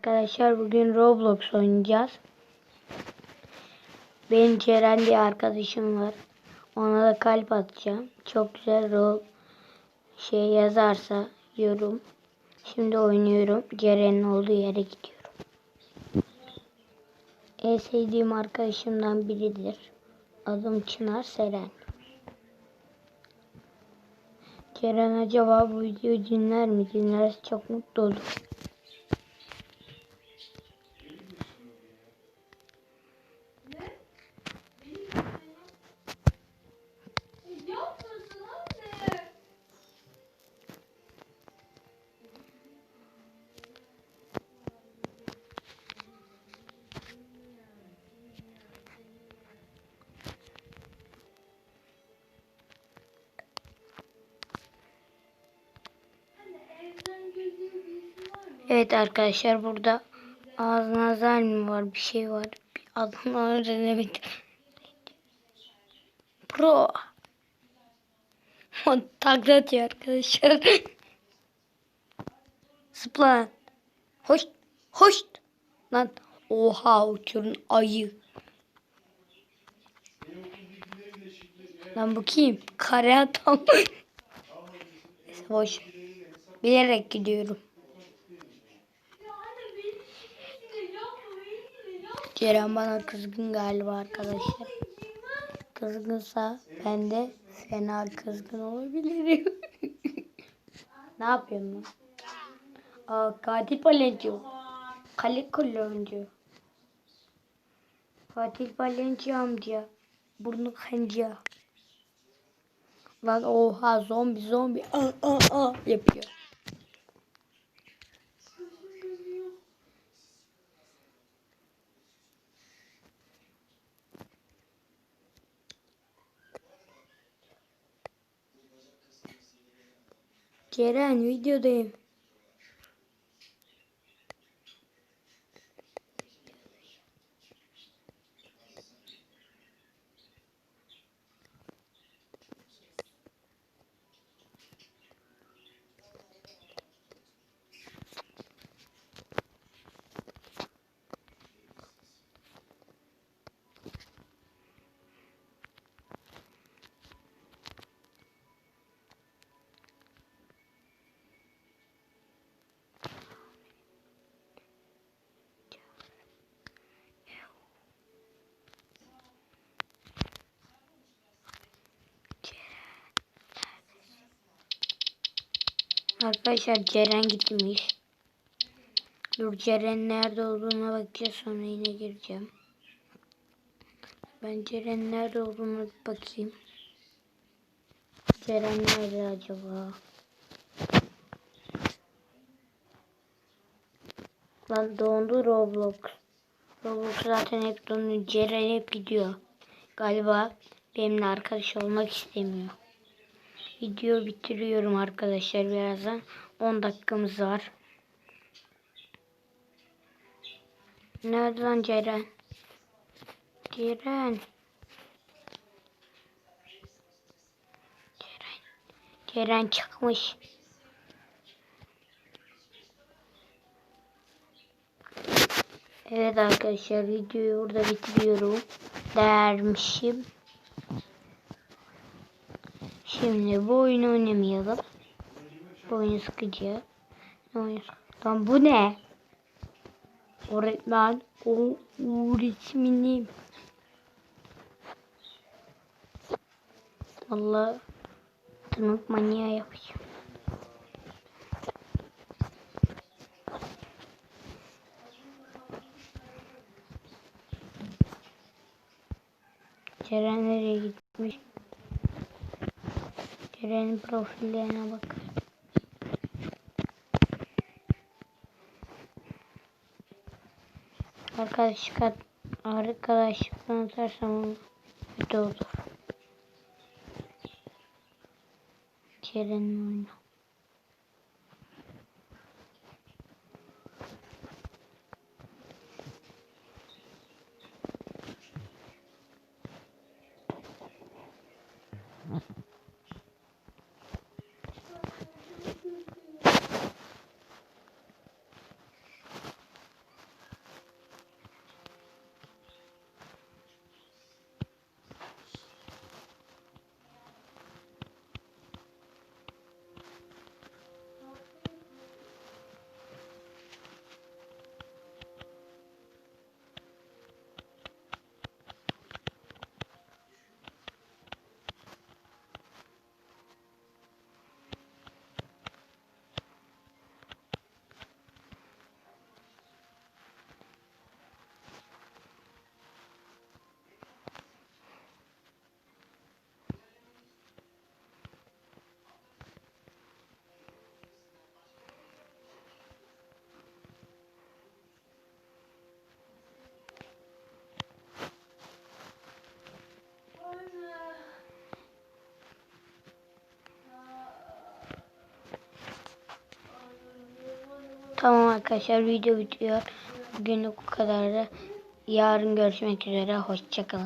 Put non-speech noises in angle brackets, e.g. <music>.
Arkadaşlar bugün Roblox oynayacağız. Benim Ceren diye arkadaşım var. Ona da kalp atacağım. Çok güzel rol şey yazarsa yorum. Şimdi oynuyorum. Ceren'in olduğu yere gidiyorum. En sevdiğim arkadaşımdan biridir. Adım Çınar Seren. Ceren acaba bu videoyu dinler mi? Dinlerse çok mutlu olur. Evet arkadaşlar burada ağzına zar mı var bir şey var. Bir adını öğrenemedim. Pro. <laughs> Takla atıyor arkadaşlar. <laughs> Zıpla. Hoş. Hoş. Lan. Oha uçurun ayı. Lan bu kim? Kare adam. <laughs> Neyse boş. Bilerek gidiyorum. Ceren bana kızgın galiba arkadaşlar. Kızgınsa ben de fena kızgın olabilirim. <laughs> ne yapıyorsun lan? Aa, katil palenci. Kale kullanıcı. Katil palenci amca. Burnu kanca. Lan oha zombi zombi. Aa, aa, aa yapıyor. Ceren videodayım. Arkadaşlar Ceren gitmiş. Dur Ceren nerede olduğuna bakacağız sonra yine gireceğim. Ben Ceren nerede olduğunu bir bakayım. Ceren nerede acaba? Lan dondu Roblox. Roblox zaten hep donuyor. Ceren hep gidiyor. Galiba benimle arkadaş olmak istemiyor. Video bitiriyorum arkadaşlar birazdan. 10 dakikamız var. Nerede lan Ceren? Ceren. Ceren. Ceren çıkmış. Evet arkadaşlar videoyu burada bitiriyorum. Dermişim. Şimdi bu oyunu oynamayalım. Bu oyun sıkıcı. Oyun bu ne? Öğretmen o öğretmenim. Valla tırnak manyağı yapacağım. Ceren nereye gitmiş? Ceren'in profillerine bak. Arkadaşlık arkadaşlıktan atarsam kötü olur. Ceren'in oyunu. Tamam arkadaşlar video bitiyor. Bugünlük bu kadardı. Yarın görüşmek üzere. Hoşçakalın.